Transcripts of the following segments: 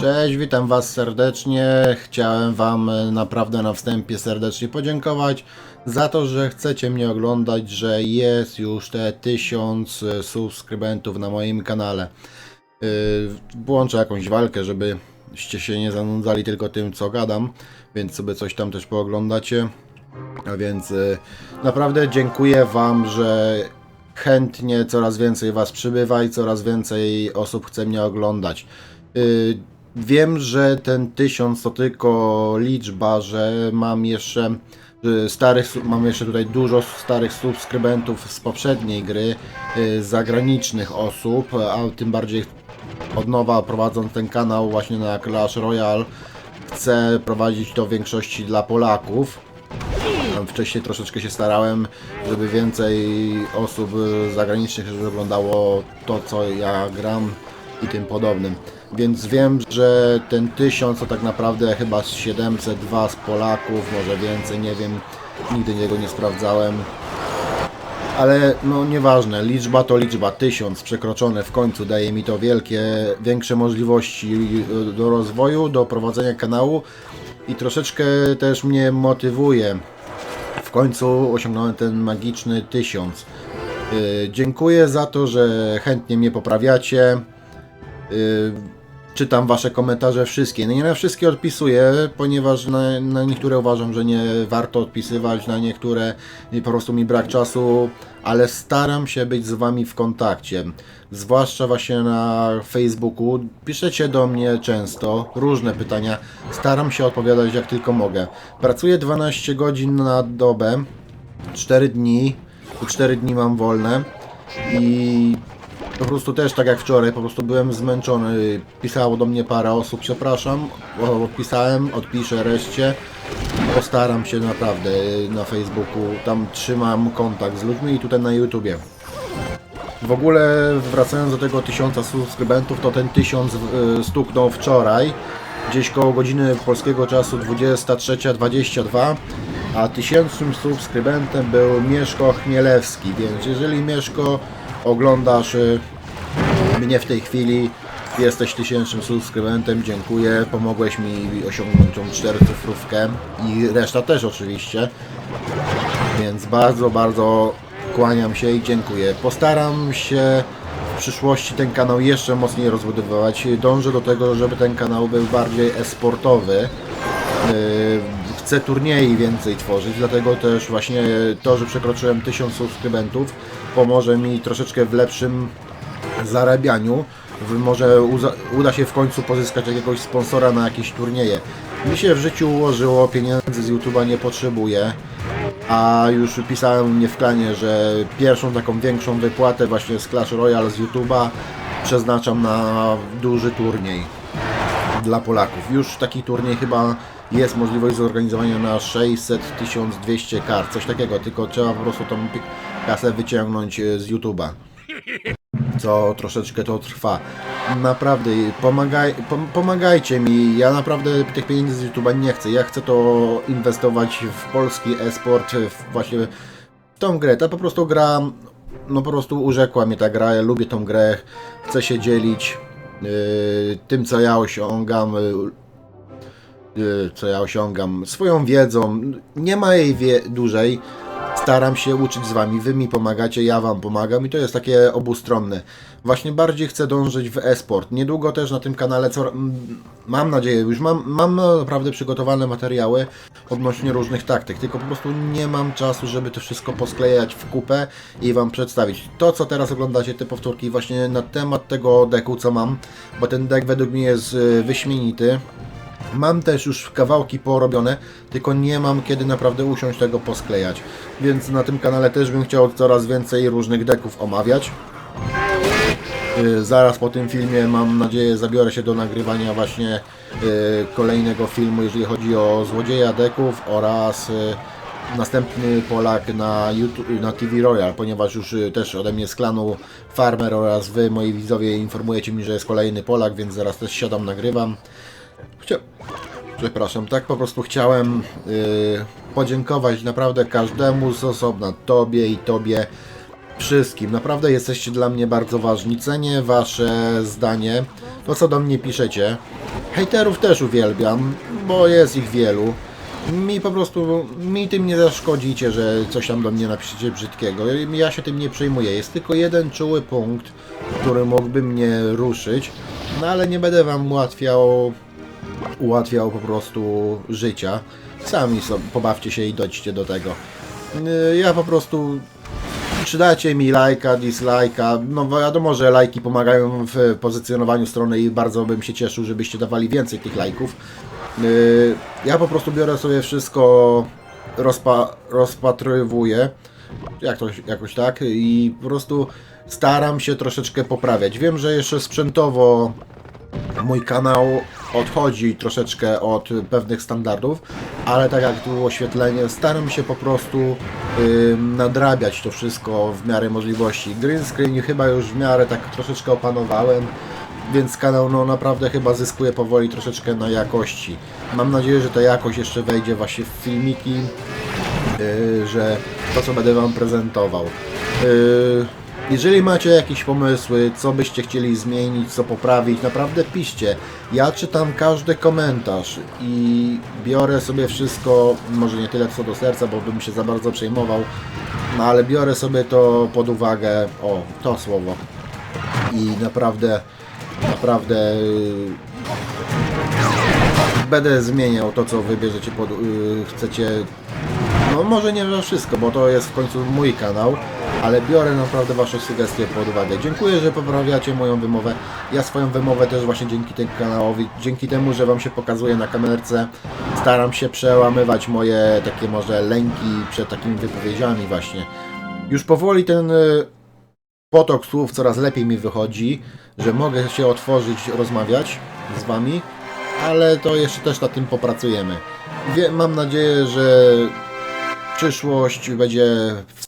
Cześć, witam Was serdecznie. Chciałem Wam e, naprawdę na wstępie serdecznie podziękować za to, że chcecie mnie oglądać, że jest już te 1000 e, subskrybentów na moim kanale. Yy, Włączę jakąś walkę, żebyście się nie zanudzali tylko tym, co gadam, więc sobie coś tam też pooglądacie. A więc naprawdę dziękuję Wam, że chętnie coraz więcej Was przybywa i coraz więcej osób chce mnie oglądać. Y, Wiem, że ten tysiąc to tylko liczba, że mam jeszcze że starych, mam jeszcze tutaj dużo starych subskrybentów z poprzedniej gry, y, zagranicznych osób, a tym bardziej od nowa prowadząc ten kanał właśnie na Clash Royale chcę prowadzić to w większości dla Polaków. Wcześniej troszeczkę się starałem, żeby więcej osób y, zagranicznych żeby oglądało to, co ja gram i tym podobnym. Więc wiem, że ten 1000 to tak naprawdę chyba z 702 z Polaków, może więcej, nie wiem, nigdy niego nie sprawdzałem. Ale no nieważne, liczba to liczba, 1000 przekroczone w końcu daje mi to wielkie, większe możliwości y, do rozwoju, do prowadzenia kanału i troszeczkę też mnie motywuje. W końcu osiągnąłem ten magiczny 1000. Yy, dziękuję za to, że chętnie mnie poprawiacie. Yy, czytam wasze komentarze wszystkie. No nie na wszystkie odpisuję, ponieważ na, na niektóre uważam, że nie warto odpisywać, na niektóre po prostu mi brak czasu, ale staram się być z wami w kontakcie. Zwłaszcza właśnie na Facebooku. Piszecie do mnie często różne pytania. Staram się odpowiadać jak tylko mogę. Pracuję 12 godzin na dobę, 4 dni, 4 dni mam wolne i po prostu też tak jak wczoraj, po prostu byłem zmęczony. Pisało do mnie parę osób, przepraszam, odpisałem, odpiszę reszcie. Postaram się naprawdę na Facebooku, tam trzymam kontakt z ludźmi i tutaj na YouTubie. W ogóle wracając do tego tysiąca subskrybentów, to ten tysiąc y, stuknął wczoraj, gdzieś koło godziny polskiego czasu 23.22, a tysięcznym subskrybentem był Mieszko Chmielewski, więc jeżeli Mieszko oglądasz y, mnie w tej chwili, jesteś tysięcznym subskrybentem, dziękuję, pomogłeś mi osiągnąć tą czterocyfrówkę i reszta też oczywiście. Więc bardzo, bardzo kłaniam się i dziękuję. Postaram się w przyszłości ten kanał jeszcze mocniej rozbudowywać. Dążę do tego, żeby ten kanał był bardziej esportowy. Yy, Chcę turniej więcej tworzyć, dlatego też właśnie to, że przekroczyłem 1000 subskrybentów pomoże mi troszeczkę w lepszym zarabianiu. Może uda się w końcu pozyskać jakiegoś sponsora na jakieś turnieje. Mi się w życiu ułożyło, pieniędzy z YouTube'a nie potrzebuję, a już pisałem mnie w klanie, że pierwszą taką większą wypłatę właśnie z Clash Royale z YouTube'a przeznaczam na duży turniej dla Polaków. Już taki turniej chyba jest możliwość zorganizowania na 600-1200 kart, coś takiego, tylko trzeba po prostu tą kasę wyciągnąć e, z YouTube'a co troszeczkę to trwa. Naprawdę, pomagaj, pom, pomagajcie mi. Ja naprawdę tych pieniędzy z YouTube'a nie chcę. Ja chcę to inwestować w polski e-sport, właśnie w tą grę. Ta po prostu gra, no po prostu urzekła mnie ta gra. Ja lubię tą grę, chcę się dzielić yy, tym, co ja osiągam. Yy, yy, co ja osiągam, swoją wiedzą. Nie ma jej wie dużej. Staram się uczyć z wami, wy mi pomagacie, ja wam pomagam i to jest takie obustronne. Właśnie bardziej chcę dążyć w e-sport. Niedługo też na tym kanale, co, mam nadzieję, już mam, mam naprawdę przygotowane materiały odnośnie różnych taktyk, tylko po prostu nie mam czasu, żeby to wszystko posklejać w kupę i wam przedstawić. To, co teraz oglądacie, te powtórki właśnie na temat tego deku, co mam, bo ten dek według mnie jest y, wyśmienity. Mam też już kawałki porobione, tylko nie mam kiedy naprawdę usiąść tego posklejać. Więc na tym kanale też bym chciał coraz więcej różnych deków omawiać. Yy, Zaraz po tym filmie mam nadzieję zabiorę się do nagrywania właśnie yy, kolejnego filmu, jeżeli chodzi o złodzieja deków oraz yy, następny Polak na, YouTube, na TV Royal, ponieważ już też ode mnie z klanu Farmer oraz Wy, moi widzowie, informujecie mi, że jest kolejny Polak, więc zaraz też siadam, nagrywam. Chcia... Przepraszam, tak po prostu chciałem yy, podziękować naprawdę każdemu z osobna, Tobie i Tobie, wszystkim. Naprawdę jesteście dla mnie bardzo ważni. Cenię wasze zdanie, to co do mnie piszecie. Hejterów też uwielbiam, bo jest ich wielu. Mi po prostu, mi tym nie zaszkodzicie, że coś tam do mnie napiszecie brzydkiego. Ja się tym nie przejmuję. Jest tylko jeden czuły punkt, który mógłby mnie ruszyć, no ale nie będę wam ułatwiał, ułatwiał po prostu życia. Sami sobie pobawcie się i dojdźcie do tego. Yy, Ja po prostu czy dacie mi lajka, dislajka? No wiadomo, że lajki pomagają w pozycjonowaniu strony i bardzo bym się cieszył, żebyście dawali więcej tych lajków. Yy, Ja po prostu biorę sobie wszystko, rozpa rozpatrywuję, jak to, jakoś tak, i po prostu staram się troszeczkę poprawiać. Wiem, że jeszcze sprzętowo mój kanał odchodzi troszeczkę od pewnych standardów, ale tak jak tu oświetlenie, staram się po prostu ym, nadrabiać to wszystko w miarę możliwości. Green screen chyba już w miarę tak troszeczkę opanowałem, więc kanał no naprawdę chyba zyskuje powoli troszeczkę na jakości. Mam nadzieję, że ta jakość jeszcze wejdzie właśnie w filmiki, yy, że to co będę Wam prezentował. Yy, jeżeli macie jakieś pomysły, co byście chcieli zmienić, co poprawić, naprawdę piszcie. Ja czytam każdy komentarz i biorę sobie wszystko, może nie tyle co do serca, bo bym się za bardzo przejmował, no ale biorę sobie to pod uwagę, o, to słowo. I naprawdę, naprawdę yy, będę zmieniał to, co wybierzecie pod, yy, chcecie no może nie wszystko, bo to jest w końcu mój kanał, ale biorę naprawdę Wasze sugestie pod uwagę. Dziękuję, że poprawiacie moją wymowę. Ja swoją wymowę też właśnie dzięki temu kanałowi, dzięki temu, że Wam się pokazuje na kamerce, staram się przełamywać moje takie może lęki przed takimi wypowiedziami właśnie. Już powoli ten y, potok słów coraz lepiej mi wychodzi, że mogę się otworzyć, rozmawiać z Wami, ale to jeszcze też nad tym popracujemy. Wie, mam nadzieję, że przyszłość będzie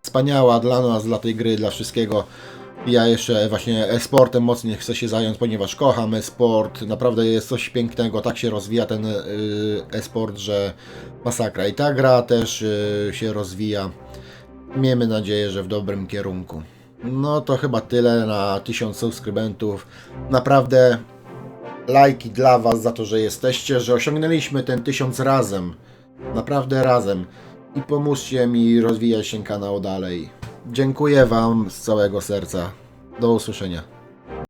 wspaniała dla nas, dla tej gry, dla wszystkiego. Ja jeszcze właśnie e-sportem mocniej chcę się zająć, ponieważ kocham e-sport. Naprawdę jest coś pięknego, tak się rozwija ten y, e-sport, że masakra. I ta gra też y, się rozwija. Miejmy nadzieję, że w dobrym kierunku. No to chyba tyle na 1000 subskrybentów. Naprawdę lajki dla Was za to, że jesteście, że osiągnęliśmy ten 1000 razem. Naprawdę razem. I pomóżcie mi rozwijać ten kanał dalej. Dziękuję Wam z całego serca. Do usłyszenia.